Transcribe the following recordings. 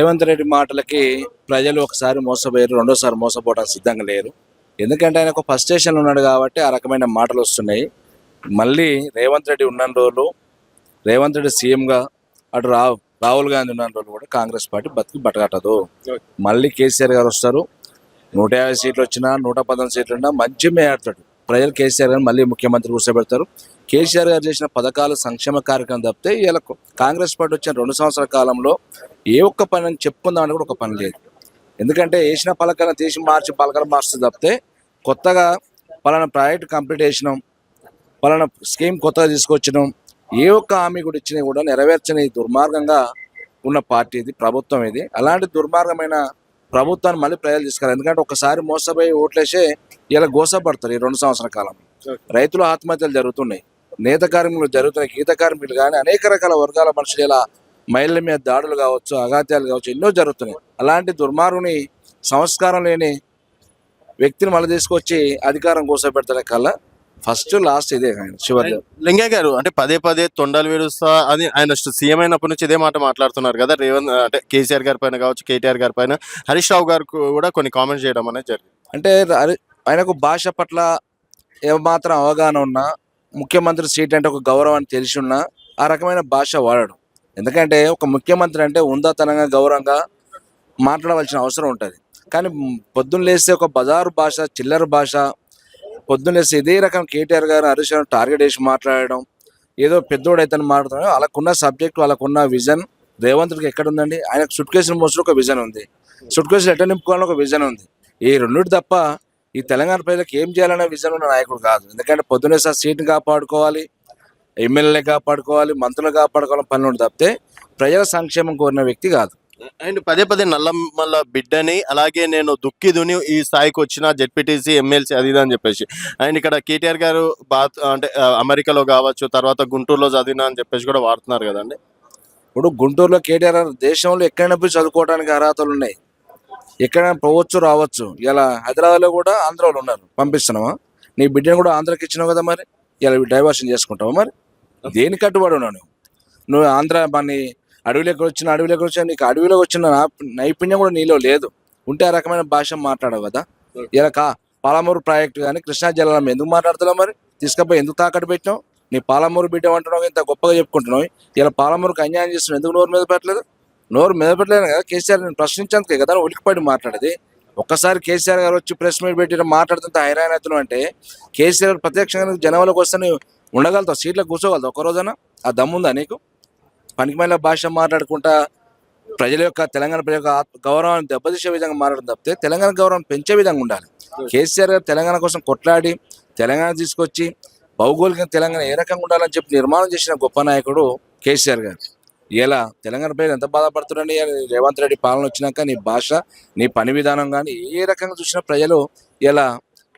రేవంత్ రెడ్డి మాటలకి ప్రజలు ఒకసారి మోసపోయారు రెండోసారి మోసపోవడానికి సిద్ధంగా లేరు. ఎందుకంటే ఆయన ఒక ఫస్ట్ స్టేషన్లో ఉన్నాడు కాబట్టి ఆ రకమైన మాటలు వస్తున్నాయి. మళ్ళీ రేవంత్ రెడ్డి ఉన్న రోజులు రేవంత్ రెడ్డి సీఎంగా అటు రావు రాహుల్ గాంధీ ఉన్న రోజులు కూడా కాంగ్రెస్ పార్టీ బతికి బట్టగట్టదు మళ్ళీ కేసీఆర్ గారు వస్తారు. నూట యాభై సీట్లు వచ్చినా నూట పదహారు సీట్లు ఉన్నా మంచి మేడాడతాడు ప్రజలు కేసీఆర్ గారు మళ్ళీ ముఖ్యమంత్రి కూర్చోబెడతారు. కేసీఆర్ గారు చేసిన పథకాలు సంక్షేమ కార్యక్రమం తప్పితే ఇలా కాంగ్రెస్ పార్టీ వచ్చిన రెండు సంవత్సరాల కాలంలో ఏ ఒక్క పని అని చెప్పుకుందామని కూడా ఒక పని లేదు. ఎందుకంటే వేసిన పలకలను తీసి మార్చి పలకలు మార్చి తప్పితే కొత్తగా పలానా ప్రాజెక్ట్ కంప్లీట్ చేసినాం పలానా స్కీమ్ కొత్తగా తీసుకొచ్చినాం ఏ ఒక్క హామీ కూడా ఇచ్చినా కూడా నెరవేర్చని దుర్మార్గంగా ఉన్న పార్టీ ఇది ప్రభుత్వం ఇది. అలాంటి దుర్మార్గమైన ప్రభుత్వాన్ని మళ్ళీ ప్రజలు తీసుకురా ఎందుకంటే ఒకసారి మోసపోయి ఓట్లేసే ఇలా గోసపడతారు ఈ రెండు సంవత్సరాల కాలం. రైతులు ఆత్మహత్యలు జరుగుతున్నాయి. నేత కార్మికులు జరుగుతున్నాయి గీత కార్మికులు కానీ అనేక రకాల వర్గాల మనుషులు ఇలా మహిళల మీద దాడులు కావచ్చు అగాత్యాలు కావచ్చు ఎన్నో జరుగుతున్నాయి. అలాంటి దుర్మార్గుని సంస్కారం లేని వ్యక్తిని మళ్ళీ తీసుకొచ్చి అధికారం కూర్చోబెడతానే కల్లా ఫస్ట్ లాస్ట్ ఇదే ఆయన చివరి లింగయ్య గారు అంటే పదే పదే తొండలు విడుస్తా అని ఆయన సీఎం అయినప్పటి నుంచి ఇదే మాట మాట్లాడుతున్నారు కదా రేవంత్ అంటే కేసీఆర్ గారి పైన కావచ్చు కేటీఆర్ గారి పైన. హరీష్ రావు గారు కూడా కొన్ని కామెంట్స్ చేయడం అనేది జరిగింది. అంటే ఆయనకు భాష పట్ల ఏమాత్రం అవగాహన ఉన్నా ముఖ్యమంత్రి సీట్ అంటే ఒక గౌరవం తెలిసి ఉన్నా ఆ రకమైన భాష వాడడు. ఎందుకంటే ఒక ముఖ్యమంత్రి అంటే ఉందాతనంగా గౌరవంగా మాట్లాడవలసిన అవసరం ఉంటుంది. కానీ పొద్దున్న లేస్తే ఒక బజారు భాష చిల్లర భాష పొద్దున్న లేస్తే ఇదే రకం కేటీఆర్ గారు హరీష్ టార్గెట్ వేసి మాట్లాడడం ఏదో పెద్దోడు అయితే మాట్లాడడం వాళ్ళకున్న సబ్జెక్ట్ వాళ్ళకున్న విజన్ రేవంత్కి ఎక్కడ ఉందండి? ఆయనకు సుట్ కేసులు మోసులు ఒక విజన్ ఉంది. సుట్కేసులు ఎట్ట నింపుకోవాలని ఒక విజన్ ఉంది. ఈ రెండింటి తప్ప ఈ తెలంగాణ ప్రజలకు ఏం చేయాలనే విజన్ ఉన్న నాయకుడు కాదు. ఎందుకంటే పొద్దున్నే సార్ సీట్ని కాపాడుకోవాలి ఎమ్మెల్యేని కాపాడుకోవాలి మంత్రులు కాపాడుకోవాలి పనులు తప్పితే ప్రజల సంక్షేమం కోరిన వ్యక్తి కాదు. అండ్ పదే పదే నల్లమల్ల బిడ్డని అలాగే నేను దుక్కి దుని ఈ స్థాయికి వచ్చిన జెడ్పీటీసీ ఎమ్మెల్సీ అది అని చెప్పేసి. అండ్ ఇక్కడ కేటీఆర్ గారు బాత్ అంటే అమెరికాలో కావచ్చు తర్వాత గుంటూరులో చదివినా అని చెప్పేసి కూడా వాడుతున్నారు కదండి. ఇప్పుడు గుంటూరులో కేటీఆర్ దేశంలో ఎక్కడైనా పోయి చదువుకోవడానికి అర్హతలు ఉన్నాయి. ఎక్కడైనా పోవచ్చు రావచ్చు. ఇలా హైదరాబాద్లో కూడా ఆంధ్రాలో ఉన్నారు. పంపిస్తున్నావా? నీ బిడ్డను కూడా ఆంధ్రాకి ఇచ్చినావు కదా మరి? ఇలా డైవర్షన్ చేసుకుంటావా మరి? దేని కట్టుబడి ఉన్నావు నువ్వు నువ్వు ఆంధ్ర మన అడవిలోకి వచ్చిన అడవిలోకి వచ్చిన నీకు అడవిలోకి వచ్చిన నా- నైపుణ్యం కూడా నీలో లేదు. ఉంటే ఆ రకమైన భాష మాట్లాడవు కదా? ఇలా కా పాలమూరు ప్రాజెక్టు కానీ కృష్ణా జిల్లాలో ఎందుకు మాట్లాడుతున్నావు మరి? తీసుకపోయి ఎందుకు తాకట్టు పెట్టినావు? నీ పాలమూరు బిడ్డ అంటున్నావు ఇంత గొప్పగా చెప్పుకుంటున్నావు. ఇలా పాలమూరుకు అన్యాయం చేస్తున్నావు. ఎందుకు నోరు మీద పెట్టలేదు? నోరు మెదపెట్టలేను కదా కేసీఆర్ నేను ప్రశ్నించేందుకే కదా ఉలికిపడి మాట్లాడేది. ఒక్కసారి కేసీఆర్ గారు వచ్చి ప్రెస్ మీట్ పెట్టి మాట్లాడుతుంటే హైరాన్ అవుతున్నావు అంటే కేసీఆర్ ప్రత్యక్షంగా జనవలకు వస్తే నువ్వు ఉండగలుగుతావు? సీట్లో కూర్చోగలుగుతావు ఒక రోజున? ఆ దమ్ముందా నీకు? పనికిమైన భాష మాట్లాడుకుంటా ప్రజల యొక్క తెలంగాణ ప్రజల యొక్క గౌరవాన్ని దెబ్బతీసే విధంగా మాట్లాడడం తప్పితే తెలంగాణ గౌరవం పెంచే విధంగా ఉండాలి. కేసీఆర్ గారు తెలంగాణ కోసం కొట్లాడి తెలంగాణ తీసుకొచ్చి భౌగోళిక తెలంగాణ ఏ రకంగా ఉండాలని చెప్పి నిర్మాణం చేసిన గొప్ప నాయకుడు కేసీఆర్ గారు. ఇలా తెలంగాణ ప్రజలు ఎంత బాధపడుతున్నారని రేవంత్ రెడ్డి పాలన వచ్చినాక నీ భాష నీ పని విధానం కానీ ఏ రకంగా చూసినా ప్రజలు ఇలా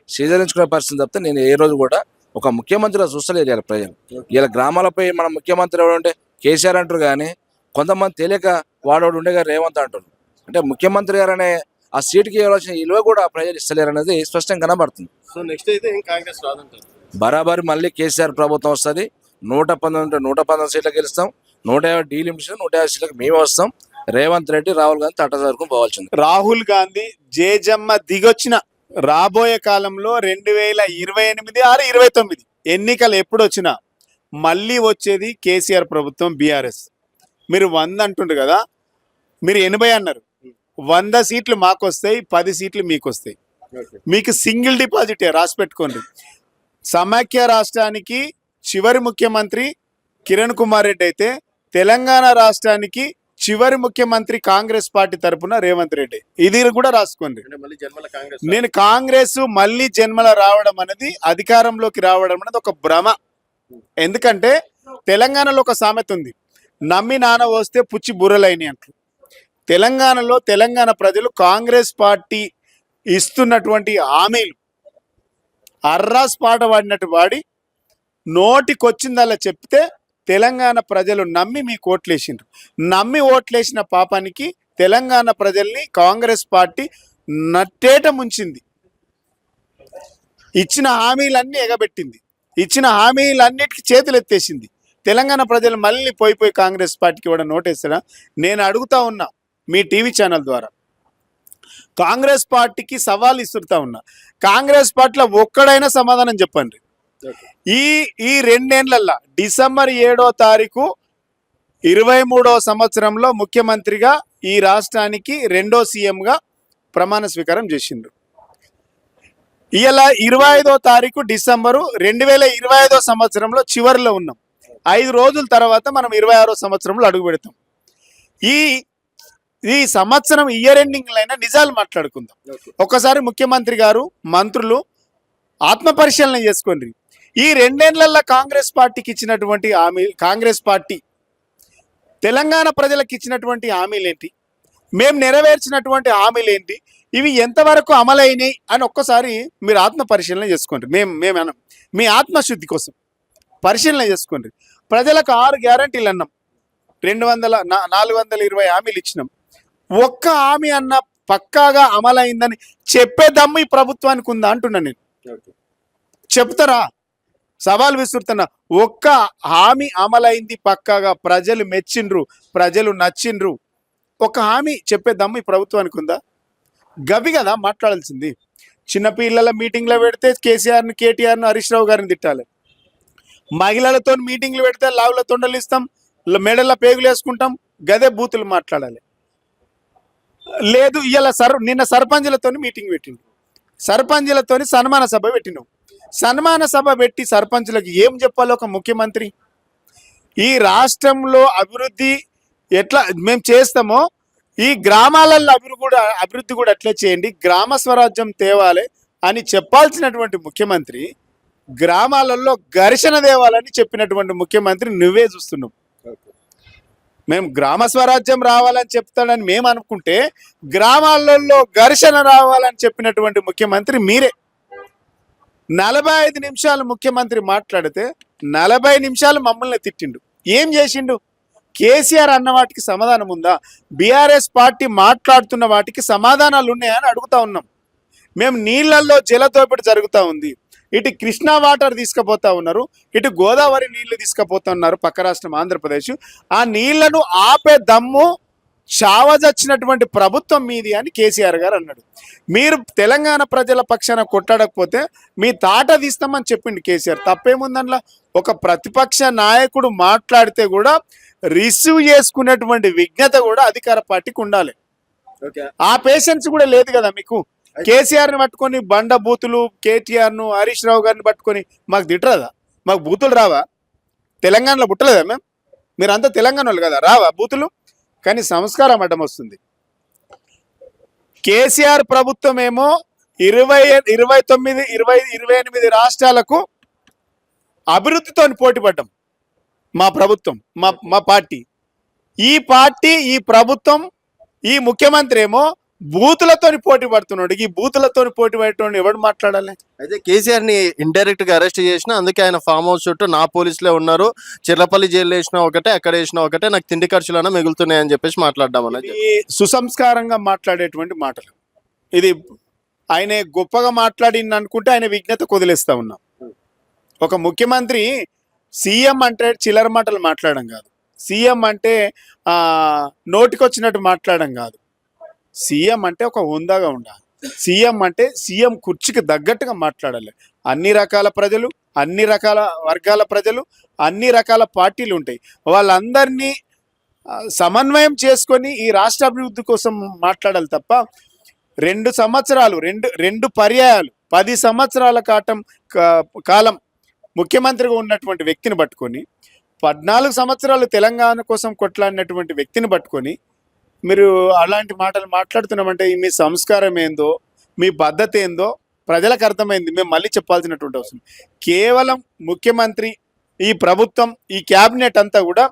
సీజరించుకునే పరిస్థితి తప్పితే నేను ఏ రోజు కూడా ఒక ముఖ్యమంత్రిగా చూస్తలేదు ఇలా ప్రజలు. ఇలా గ్రామాలపై మన ముఖ్యమంత్రి ఎవరు అంటే కేసీఆర్ అంటారు కానీ కొంతమంది తెలియక వాడోడు ఉండేగా రేవంత్ అంటారు. అంటే ముఖ్యమంత్రి గారు అనే ఆ సీటుకి ఇవ్వాల్సిన విలువ కూడా ప్రజలు ఇస్తలేరు అనేది స్పష్టంగా కనబడుతుంది. సో నెక్స్ట్ అయితే కాంగ్రెస్ రాదంటారు? బరాబరి మళ్ళీ కేసీఆర్ ప్రభుత్వం వస్తుంది. నూట పంతొమ్మిది నూట పంతొమ్మిది సీట్లకు గెలుస్తాం. నూట యాభై డీ లిమిట్స్ నూట యాభై సీట్లకు మేము వస్తాం. రేవంత్ రెడ్డి రాహుల్ గాంధీ తట్ట సరుకుని పోవాల్సింది. రాహుల్ గాంధీ జేజమ్మ దిగొచ్చిన రాబోయే కాలంలో రెండు వేల ఇరవై ఎనిమిది ఆరు ఇరవై తొమ్మిది ఎన్నికలు ఎప్పుడు వచ్చినా మళ్ళీ వచ్చేది కేసీఆర్ ప్రభుత్వం బీఆర్ఎస్. మీరు వంద అంటుండ్రు కదా? మీరు ఎనభై అన్నారు. వంద సీట్లు మాకు వస్తాయి పది సీట్లు మీకు వస్తాయి మీకు సింగిల్ డిపాజిటే రాసి పెట్టుకోండి. సమాఖ్య రాష్ట్రానికి చివరి ముఖ్యమంత్రి కిరణ్ కుమార్ రెడ్డి అయితే తెలంగాణ రాష్ట్రానికి చివరి ముఖ్యమంత్రి కాంగ్రెస్ పార్టీ తరపున రేవంత్ రెడ్డి. ఇది కూడా రాసుకోండి. నేను కాంగ్రెస్ మళ్ళీ జన్మల రావడం అనేది అధికారంలోకి రావడం అనేది ఒక భ్రమ. ఎందుకంటే తెలంగాణలో ఒక సామెత ఉంది. నమ్మి నాన్న వస్తే పుచ్చి బుర్రలైన అంటారు. తెలంగాణలో తెలంగాణ ప్రజలు కాంగ్రెస్ పార్టీ ఇస్తున్నటువంటి హామీలు. అర్రాస్ పాట పాడినట్టు వాడి నోటికొచ్చిందల్లా చెప్తే తెలంగాణ ప్రజలు నమ్మి మీకు ఓట్లేసిండ్రు నమ్మి ఓట్లేసిన పాపానికి తెలంగాణ ప్రజల్ని కాంగ్రెస్ పార్టీ నట్టేట ముంచింది. ఇచ్చిన హామీలన్నీ ఎగబెట్టింది. ఇచ్చిన హామీలన్నిటికీ చేతులు ఎత్తేసింది తెలంగాణ ప్రజలు మళ్ళీ పోయిపోయి కాంగ్రెస్ పార్టీకి కూడా నోటేస్తారా? నేను అడుగుతా ఉన్నా మీ టీవీ ఛానల్ ద్వారా. కాంగ్రెస్ పార్టీకి సవాల్ ఇస్తుతా ఉన్నా. కాంగ్రెస్ పార్టీలో ఒక్కడైనా సమాధానం చెప్పండి. ఈ ఈ రెండేళ్ళల్లా డిసెంబర్ ఏడో తారీఖు ఇరవై మూడో సంవత్సరంలో ముఖ్యమంత్రిగా ఈ రాష్ట్రానికి రెండో సీఎంగా ప్రమాణ స్వీకారం చేసిండ్రు. ఇలా ఇరవై ఐదో తారీఖు డిసెంబరు రెండు వేల ఇరవై ఐదో సంవత్సరంలో చివరిలో ఉన్నాం. ఐదు రోజుల తర్వాత మనం ఇరవై ఆరో సంవత్సరంలో అడుగు పెడతాం. ఈ ఈ సంవత్సరం ఇయర్ ఎండింగ్ అయినా నిజాలు మాట్లాడుకుందాం. ఒక్కసారి ముఖ్యమంత్రి గారు మంత్రులు ఆత్మ పరిశీలన చేసుకోండి. ఈ రెండేళ్ళలో కాంగ్రెస్ పార్టీకి ఇచ్చినటువంటి హామీ కాంగ్రెస్ పార్టీ తెలంగాణ ప్రజలకు ఇచ్చినటువంటి హామీలు ఏంటి మేము నెరవేర్చినటువంటి హామీలు ఏంటి ఇవి ఎంతవరకు అమలైనాయి అని ఒక్కసారి మీరు ఆత్మ పరిశీలన చేసుకోండి. మేము మేము అనం మీ ఆత్మశుద్ధి కోసం పరిశీలన చేసుకోండి. ప్రజలకు ఆరు గ్యారంటీలు అన్నాం రెండు వందల నాలుగు వందల ఇరవై హామీలు ఇచ్చినాం. ఒక్క హామీ అన్న పక్కాగా అమలైందని చెప్పే దమ్ము ఈ ప్రభుత్వానికి ఉందా అంటున్నా నేను. చెప్తారా? సవాల్ విసురుతున్నా ఒక్క హామీ అమలైంది పక్కాగా ప్రజలు మెచ్చిండ్రు ప్రజలు నచ్చిండ్రు. ఒక హామీ చెప్పే దమ్ము ఈ ప్రభుత్వానికి ఉందా? గవి కదా మాట్లాడాల్సింది. చిన్నపిల్లల మీటింగ్లో పెడితే కేసీఆర్ని కేటీఆర్ను హరీష్ రావు గారిని తిట్టాలి. మహిళలతో మీటింగ్లు పెడితే లావుల తొండలు ఇస్తాం మెడల పేగులు వేసుకుంటాం గదే బూతులు మాట్లాడాలి. లేదు ఇలా సర్ నిన్న సర్పంచులతో మీటింగ్ పెట్టిండు సర్పంచులతో సన్మాన సభ పెట్టినావు సన్మాన సభ పెట్టి సర్పంచులకు ఏం చెప్పాలో ఒక ముఖ్యమంత్రి? ఈ రాష్ట్రంలో అభివృద్ధి ఎట్లా మేము చేస్తామో ఈ గ్రామాలలో అభివృద్ధి కూడా అభివృద్ధి కూడా అట్లే చేయండి గ్రామ స్వరాజ్యం తేవాలి అని చెప్పాల్సినటువంటి ముఖ్యమంత్రి గ్రామాలలో ఘర్షణ తేవాలని చెప్పినటువంటి ముఖ్యమంత్రి నువ్వే చూస్తున్నావు. మేము గ్రామ స్వరాజ్యం రావాలని చెప్తాడని మేము అనుకుంటే గ్రామాలలో ఘర్షణ రావాలని చెప్పినటువంటి ముఖ్యమంత్రి మీరే. నలభై ఐదు నిమిషాలు ముఖ్యమంత్రి మాట్లాడితే నలభై నిమిషాలు మమ్మల్ని తిట్టిండు. ఏం చేసిండు? కేసీఆర్ అన్న వాటికి సమాధానం ఉందా? బీఆర్ఎస్ పార్టీ మాట్లాడుతున్న వాటికి సమాధానాలు ఉన్నాయని అడుగుతా ఉన్నాం. మేము నీళ్ళల్లో జలతోపిడి జరుగుతూ ఉంది. ఇటు కృష్ణా వాటర్ తీసుకుపోతా ఉన్నారు. ఇటు గోదావరి నీళ్ళు తీసుకుపోతా ఉన్నారు పక్క రాష్ట్రం ఆంధ్రప్రదేశ్. ఆ నీళ్ళను ఆపే దమ్ము చావజచ్చినటువంటి ప్రభుత్వం మీది అని కేసీఆర్ గారు అన్నాడు. మీరు తెలంగాణ ప్రజల పక్షాన కొట్టాడకపోతే మీ తాట తీస్తామని చెప్పిండు కేసీఆర్. తప్పేముందన్లా? ఒక ప్రతిపక్ష నాయకుడు మాట్లాడితే కూడా రిసీవ్ చేసుకునేటువంటి విజ్ఞత కూడా అధికార పార్టీకి ఉండాలి. ఆ పేషెన్స్ కూడా లేదు కదా మీకు. కేసీఆర్ని పట్టుకొని బండ బూతులు కేటీఆర్ను హరీష్ రావు గారిని పట్టుకొని మాకు తిట్టరాదా? మాకు బూతులు రావా? తెలంగాణలో పుట్టలేదా మేము మీరంతా తెలంగాణ వాళ్ళు కదా. రావా బూతులు? కానీ సంస్కారం అడ్డం వస్తుంది. కేసీఆర్ ప్రభుత్వం ఏమో ఇరవై ఇరవై తొమ్మిది ఇరవై ఇరవై ఎనిమిది రాష్ట్రాలకు అభివృద్ధితో పోటీపడ్డం మా ప్రభుత్వం మా మా పార్టీ. ఈ పార్టీ ఈ ప్రభుత్వం ఈ ముఖ్యమంత్రి ఏమో బూతులతో పోటీ పడుతున్నాడు. ఈ బూతులతో పోటీ పడేటోడు ఎవడు మాట్లాడాలి? అయితే కేసీఆర్ని ఇండైరెక్ట్గా అరెస్ట్ చేసిన అందుకే ఆయన ఫామ్ హౌస్ చుట్టూ నా పోలీసులే ఉన్నారు. చిర్లపల్లి జైలు వేసినా ఒకటే అక్కడ వేసినా ఒకటే నాకు తిండి ఖర్చులన్నా మిగులుతున్నాయని చెప్పేసి మాట్లాడదాం అన్నది ఈ సుసంస్కారంగా మాట్లాడేటువంటి మాటలు. ఇది ఆయన గొప్పగా మాట్లాడింది అనుకుంటే ఆయన విజ్ఞత కొదిలేస్తా ఉన్నాం. ఒక ముఖ్యమంత్రి సీఎం అంటే చిల్లర మాటలు మాట్లాడడం కాదు. సీఎం అంటే నోటికొచ్చినట్టు మాట్లాడడం కాదు. సీఎం అంటే ఒక హుందాగా ఉండాలి. సీఎం అంటే సీఎం కుర్చీకి తగ్గట్టుగా మాట్లాడాలి. అన్ని రకాల ప్రజలు అన్ని రకాల వర్గాల ప్రజలు అన్ని రకాల పార్టీలు ఉంటాయి. వాళ్ళందరినీ సమన్వయం చేసుకొని ఈ రాష్ట్ర అభివృద్ధి కోసం మాట్లాడాలి తప్ప రెండు సంవత్సరాలు రెండు రెండు పర్యాయాలు పది సంవత్సరాల కాటం కా- కాలం ముఖ్యమంత్రిగా ఉన్నటువంటి వ్యక్తిని పట్టుకొని పద్నాలుగు సంవత్సరాలు తెలంగాణ కోసం కొట్లాడినటువంటి వ్యక్తిని పట్టుకొని మీరు అలాంటి మాటలు మాట్లాడుతున్నామంటే మీ సంస్కారం ఏందో మీ పద్ధతి ఏందో ప్రజలకు అర్థమైంది. మేము మళ్ళీ చెప్పాల్సినటువంటి అవసరం. కేవలం ముఖ్యమంత్రి ఈ ప్రభుత్వం ఈ క్యాబినెట్ అంతా కూడా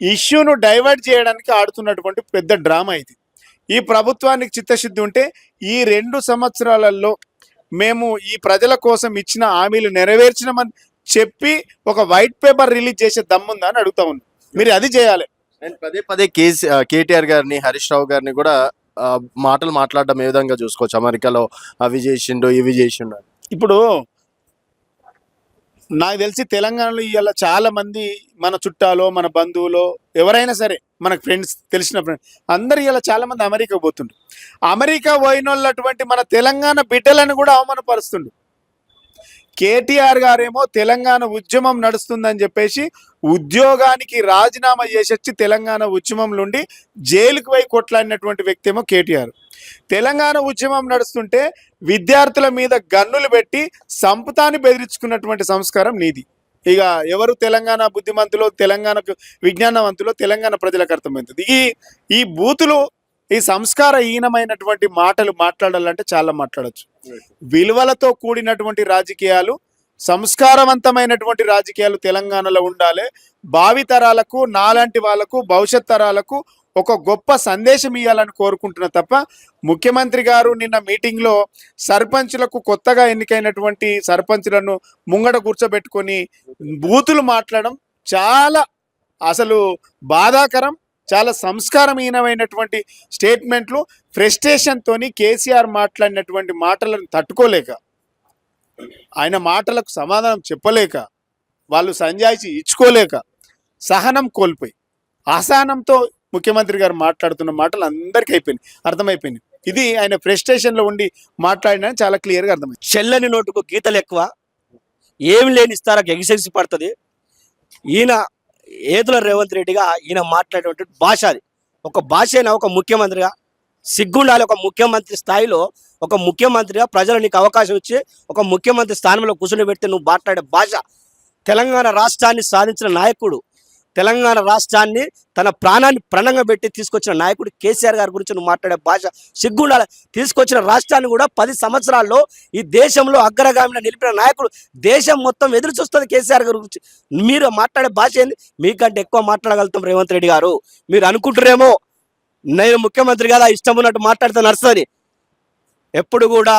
ఇష్యూను డైవర్ట్ చేయడానికి ఆడుతున్నటువంటి పెద్ద డ్రామా ఇది. ఈ ప్రభుత్వానికి చిత్తశుద్ధి ఉంటే ఈ రెండు సంవత్సరాలలో మేము ఈ ప్రజల కోసం ఇచ్చిన హామీలు నెరవేర్చినామని చెప్పి ఒక వైట్ పేపర్ రిలీజ్ చేసే దమ్ముందా అని అడుగుతా ఉన్నాను మీరు అది చేయాలి. అండ్ పదే పదే కేసీ కేటీఆర్ గారిని హరీష్ రావు గారిని కూడా మాటలు మాట్లాడడం ఏ విధంగా చూసుకోవచ్చు? అమెరికాలో అవి చేసిండు ఇవి చేసిండు ఇప్పుడు నాకు తెలిసి తెలంగాణలో ఇవాళ చాలా మంది మన చుట్టాలో మన బంధువులో ఎవరైనా సరే మనకు ఫ్రెండ్స్ తెలిసిన ఫ్రెండ్స్ అందరు ఇలా చాలా మంది అమెరికా పోతుండ్రు. అమెరికా పోయినటువంటి మన తెలంగాణ బిడ్డలను కూడా అవమానపరుస్తుండు కేటీఆర్ గారేమో తెలంగాణ ఉద్యమం నడుస్తుందని చెప్పేసి ఉద్యోగానికి రాజీనామా చేసొచ్చి తెలంగాణ ఉద్యమం నుండి జైలుకు పోయి కొట్లాడినటువంటి వ్యక్తి ఏమో కేటీఆర్. తెలంగాణ ఉద్యమం నడుస్తుంటే విద్యార్థుల మీద గన్నులు పెట్టి సంపుతాన్ని బెదిరించుకున్నటువంటి సంస్కారం నీది. ఇక ఎవరు తెలంగాణ బుద్ధిమంతులో తెలంగాణకు విజ్ఞానవంతులో తెలంగాణ ప్రజలకు అర్థమవుతుంది. ఈ ఈ బూతులు ఈ సంస్కారహీనమైనటువంటి మాటలు మాట్లాడాలంటే చాలా మాట్లాడచ్చు. విలువలతో కూడినటువంటి రాజకీయాలు సంస్కారవంతమైనటువంటి రాజకీయాలు తెలంగాణలో ఉండాలి. భావితరాలకు నాలాంటి వాళ్ళకు భవిష్యత్ తరాలకు ఒక గొప్ప సందేశం ఇవ్వాలని కోరుకుంటున్నా తప్ప ముఖ్యమంత్రి గారు నిన్న మీటింగ్లో సర్పంచులకు కొత్తగా ఎన్నికైనటువంటి సర్పంచులను ముంగట కూర్చోబెట్టుకొని బూతులు మాట్లాడడం చాలా అసలు బాధాకరం. చాలా సంస్కారహీనమైనటువంటి స్టేట్మెంట్లు ఫ్రస్ట్రేషన్తో కేసీఆర్ మాట్లాడినటువంటి మాటలను తట్టుకోలేక ఆయన మాటలకు సమాధానం చెప్పలేక వాళ్ళు సంజాయిషి ఇచ్చుకోలేక సహనం కోల్పోయి అసహనంతో ముఖ్యమంత్రి గారు మాట్లాడుతున్న మాటలు అందరికీ అయిపోయినాయి అర్థమైపోయినాయి. ఇది ఆయన ఫ్రస్ట్రేషన్లో ఉండి మాట్లాడిన చాలా క్లియర్గా అర్థమైంది. చెల్లని నోటుకు గీతలు ఎక్కువ ఏమి లేని ఇస్తారా ఎగిసెగిసి పడుతుంది. ఈయన ఏదుల రేవంత్ రెడ్డిగా ఈయన మాట్లాడేటువంటి భాష అది. ఒక భాష అయినా ఒక ముఖ్యమంత్రిగా సిగ్గుండాలి ఒక ముఖ్యమంత్రి స్థాయిలో ఒక ముఖ్యమంత్రిగా ప్రజలు నీకు అవకాశం ఇచ్చి ఒక ముఖ్యమంత్రి స్థానంలో కూర్చుని పెడితే నువ్వు మాట్లాడే భాష. తెలంగాణ రాష్ట్రాన్ని సాధించిన నాయకుడు తెలంగాణ రాష్ట్రాన్ని తన ప్రాణాన్ని ప్రణంగా పెట్టి తీసుకొచ్చిన నాయకుడు కేసీఆర్ గారి గురించి నువ్వు మాట్లాడే భాష సిగ్గుండాలి. తీసుకొచ్చిన రాష్ట్రాన్ని కూడా పది సంవత్సరాల్లో ఈ దేశంలో అగ్రగామిన నిలిపిన నాయకుడు దేశం మొత్తం ఎదురు చూస్తుంది కేసీఆర్ గారి గురించి. మీరు మాట్లాడే భాష ఏంది? మీకంటే ఎక్కువ మాట్లాడగలుగుతాం రేవంత్ రెడ్డి గారు. మీరు అనుకుంటారేమో నేను ముఖ్యమంత్రి కదా ఇష్టం ఉన్నట్టు మాట్లాడితే నడుస్తుంది. ఎప్పుడు కూడా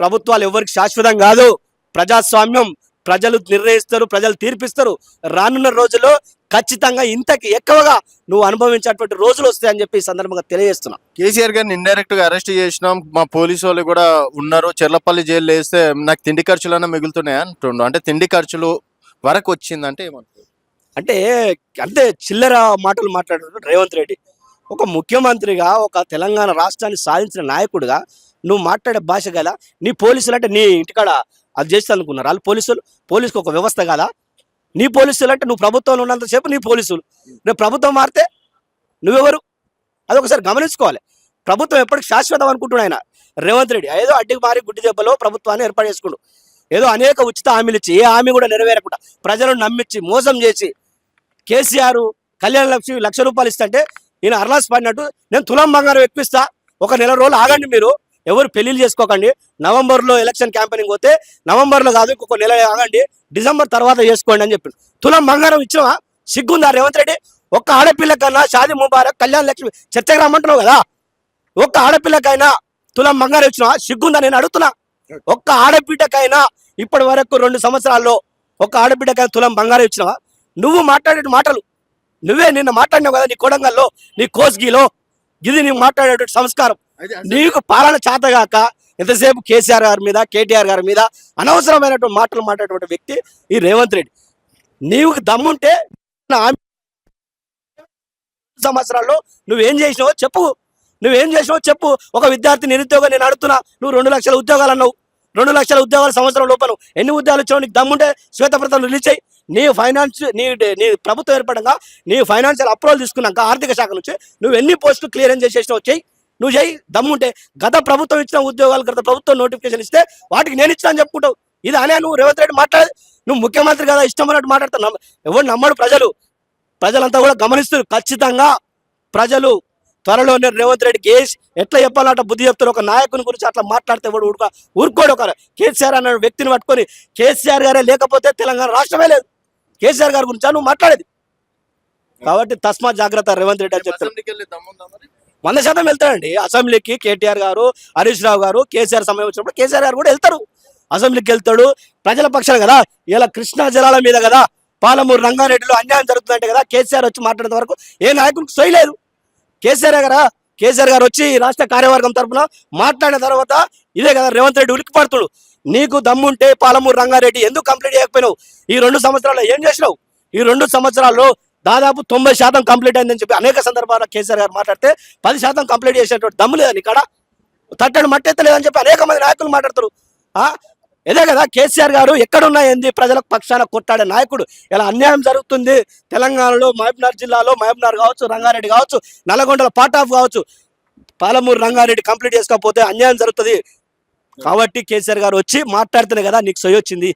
ప్రభుత్వాలు ఎవరికి శాశ్వతం కాదు. ప్రజాస్వామ్యం ప్రజలు నిర్ణయిస్తారు ప్రజలు తీర్పిస్తారు. రానున్న రోజుల్లో ఖచ్చితంగా ఇంతకి ఎక్కువగా నువ్వు అనుభవించేటువంటి రోజులు వస్తాయని చెప్పి ఈ సందర్భంగా తెలియజేస్తున్నా. కేసీఆర్ గారిని ఇండైరెక్ట్గా అరెస్ట్ చేసినాం. మా పోలీసు వాళ్ళు కూడా ఉన్నారు. చెర్లపల్లి జైలు వేస్తే నాకు తిండి ఖర్చులన్నా మిగులుతున్నాయి అంటుండు. అంటే తిండి ఖర్చులు వరకు వచ్చిందంటే ఏమంటారు? అంటే అంటే చిల్లర మాటలు మాట్లాడుతున్నాడు రేవంత్ రెడ్డి. ఒక ముఖ్యమంత్రిగా ఒక తెలంగాణ రాష్ట్రాన్ని సాధించిన నాయకుడిగా నువ్వు మాట్లాడే భాష గల నీ పోలీసులు అంటే నీ ఇంటికాడ అది చేస్తా అనుకున్నారు? వాళ్ళు పోలీసులు పోలీసుకు ఒక వ్యవస్థ కదా నీ పోలీసులు అంటే నువ్వు ప్రభుత్వంలో ఉన్నంతసేపు నీ పోలీసులు. రేపు ప్రభుత్వం మారితే నువ్వెవరు? అది ఒకసారి గమనించుకోవాలి. ప్రభుత్వం ఎప్పటికి శాశ్వతం అనుకుంటున్నాడు ఆయన. రేవంత్ రెడ్డి ఏదో అడ్డికి మారి గుడ్డి దెబ్బలో ప్రభుత్వాన్ని ఏర్పాటు చేసుకుండు. ఏదో అనేక ఉచిత హామీలు ఇచ్చి ఏ హామీ కూడా నెరవేరకుండా ప్రజలను నమ్మించి మోసం చేసి కేసీఆర్ కళ్యాణ లక్ష్మి లక్ష రూపాయలు ఇస్తుంటే ఈయన అర్లాస్ పడినట్టు నేను తులం బంగారం ఎక్కిస్తా ఒక నెల రోజులు ఆగండి మీరు. ఎవరు పెళ్ళిళ్ళు చేసుకోకండి. నవంబర్లో ఎలక్షన్ క్యాంపెయినింగ్ పోతే నవంబర్లో కాదు ఇంకొక నెల ఆగండి. డిసెంబర్ తర్వాత చేసుకోండి అని చెప్పి తులం బంగారం ఇచ్చినా సిగ్గుందా రేవంత్ రెడ్డి? ఒక్క ఆడపిల్ల కన్నా షాది ముబారక్ కళ్యాణ లక్ష్మి చర్చకు రమ్మంటున్నావు కదా? ఒక్క ఆడపిల్లకైనా తులం బంగారం ఇచ్చినా సిగ్గుందా? నేను అడుగుతున్నా. ఒక్క ఆడబిడ్డకైనా ఇప్పటి వరకు రెండు సంవత్సరాల్లో ఒక్క ఆడబిడ్డకైనా తులం బంగారం ఇచ్చినావా? నువ్వు మాట్లాడే మాటలు. నువ్వే నిన్న మాట్లాడినావు కదా నీ కొడంగల్లో నీ కోస్గిలో. ఇది నీవు మాట్లాడేటువంటి సంస్కారం. నీకు పాలన చేతగాక ఎంతసేపు కేసీఆర్ గారి మీద కేటీఆర్ గారి మీద అనవసరమైనటువంటి మాటలు మాట్లాడేటువంటి వ్యక్తి ఈ రేవంత్ రెడ్డి. నీవు దమ్ముంటే నా సంవత్సరాల్లో నువ్వేం చేసినావో చెప్పు. నువ్వేం చేసినావో చెప్పు. ఒక విద్యార్థి నిరుద్యోగం నేను అడుగుతున్నా నువ్వు రెండు లక్షల ఉద్యోగాలు అన్నావు. రెండు లక్షల ఉద్యోగాలు సంవత్సరం లోపల ఎన్ని ఉద్యోగాలు ఇచ్చావు నీకు దమ్ముంటే శ్వేతప్రతం రిలీజ్ చేయి నీ ఫైనాన్స్ నీ నీ ప్రభుత్వం ఏర్పడంగా నీ ఫైనాన్షియల్ అప్రూవల్ తీసుకున్నాక ఆర్థిక శాఖ నుంచి నువ్వు ఎన్ని పోస్టులు క్లియరెన్స్ చేసేసినావు చెయ్యి. నువ్వు చేయి దమ్ముంటే గత ప్రభుత్వం ఇచ్చిన ఉద్యోగాలు గత ప్రభుత్వం నోటిఫికేషన్ ఇస్తే వాటికి నేను ఇచ్చిన అని చెప్పుకుంటావు. ఇది అనే నువ్వు రేవంత్ రెడ్డి మాట్లాడేది. నువ్వు ముఖ్యమంత్రి కదా ఇష్టం అన్నట్టు మాట్లాడుతున్నావు ఎవరు నమ్మడు ప్రజలు. ప్రజలంతా కూడా గమనిస్తారు ఖచ్చితంగా ప్రజలు త్వరలోనే రేవంత్ రెడ్డికి ఏ ఎట్లా చెప్పాలంట బుద్ధి చెప్తారు. ఒక నాయకుని గురించి అట్లా మాట్లాడితే ఎవడు ఊరుకో ఊరుకోడు ఒక కేసీఆర్ అన్న వ్యక్తిని పట్టుకొని కేసీఆర్ గారే లేకపోతే తెలంగాణ రాష్ట్రమే లేదు. కేసీఆర్ గారి గురించి నువ్వు మాట్లాడేది. కాబట్టి తస్మా జాగ్రత్త రేవంత్ రెడ్డి అని చెప్తాను వంద శాతం వెళ్తారండి అసెంబ్లీకి కేటీఆర్ గారు హరీష్ రావు గారు కేసీఆర్ సమయం వచ్చినప్పుడు కేసీఆర్ గారు కూడా వెళ్తారు. అసెంబ్లీకి వెళ్తాడు. ప్రజల పక్షాలు కదా ఇలా కృష్ణా జలాల మీద కదా పాలమూరు రంగారెడ్డిలో అన్యాయం జరుగుతుందంటే కదా కేసీఆర్ వచ్చి మాట్లాడేంత వరకు ఏ నాయకుడికి సోయలేదు. కేసీఆర్ గారా? కేసీఆర్ గారు వచ్చి రాష్ట్ర కార్యవర్గం తరఫున మాట్లాడిన తర్వాత ఇదే కదా రేవంత్ రెడ్డి ఉలికి పడుతుడు. నీకు దమ్ముంటే పాలమూరు రంగారెడ్డి ఎందుకు కంప్లీట్ చేయకపోయినావు? ఈ రెండు సంవత్సరాల్లో ఏం చేసినావు? ఈ రెండు సంవత్సరాల్లో దాదాపు తొంభై శాతం కంప్లీట్ అయిందని చెప్పి అనేక సందర్భాల్లో కేసీఆర్ గారు మాట్లాడితే పది శాతం కంప్లీట్ చేసేటువంటి దమ్ము లేదని ఇక్కడ. తట్టడు మట్టెత్తలేదని చెప్పి అనేక మంది నాయకులు మాట్లాడతారు ఆ? ఇదే కదా కేసీఆర్ గారు ఎక్కడున్నా ఏంది? ప్రజలకు పక్షాన కొట్టాడే నాయకుడు. ఇలా అన్యాయం జరుగుతుంది. తెలంగాణలో మహబూబ్నగర్ జిల్లాలో మహబూబ్నగర్ కావచ్చు రంగారెడ్డి కావచ్చు నల్లగొండల పార్ట్ ఆఫ్ కావచ్చు. పాలమూరు రంగారెడ్డి కంప్లీట్ చేసుకోకపోతే అన్యాయం జరుగుతుంది. కాబట్టి కేసీఆర్ గారు వచ్చి మాట్లాడుతున్నాయి కదా నీకు సొయ్యొచ్చింది.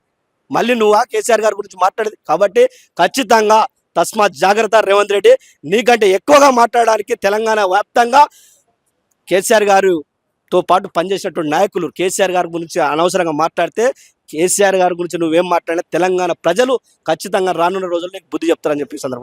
మళ్ళీ నువ్వు ఆ కేసీఆర్ గారి గురించి మాట్లాడేది? కాబట్టి ఖచ్చితంగా తస్మాత్ జాగ్రత్త రేవంత్ రెడ్డి. నీకంటే ఎక్కువగా మాట్లాడడానికి తెలంగాణ వ్యాప్తంగా కేసీఆర్ గారుతో పాటు పనిచేసినటువంటి నాయకులు కేసీఆర్ గారి గురించి అనవసరంగా మాట్లాడితే కేసీఆర్ గారి గురించి నువ్వేం మాట్లాడినా తెలంగాణ ప్రజలు ఖచ్చితంగా రానున్న రోజుల్లో నీకు బుద్ధి చెప్తారని చెప్పి సందర్భం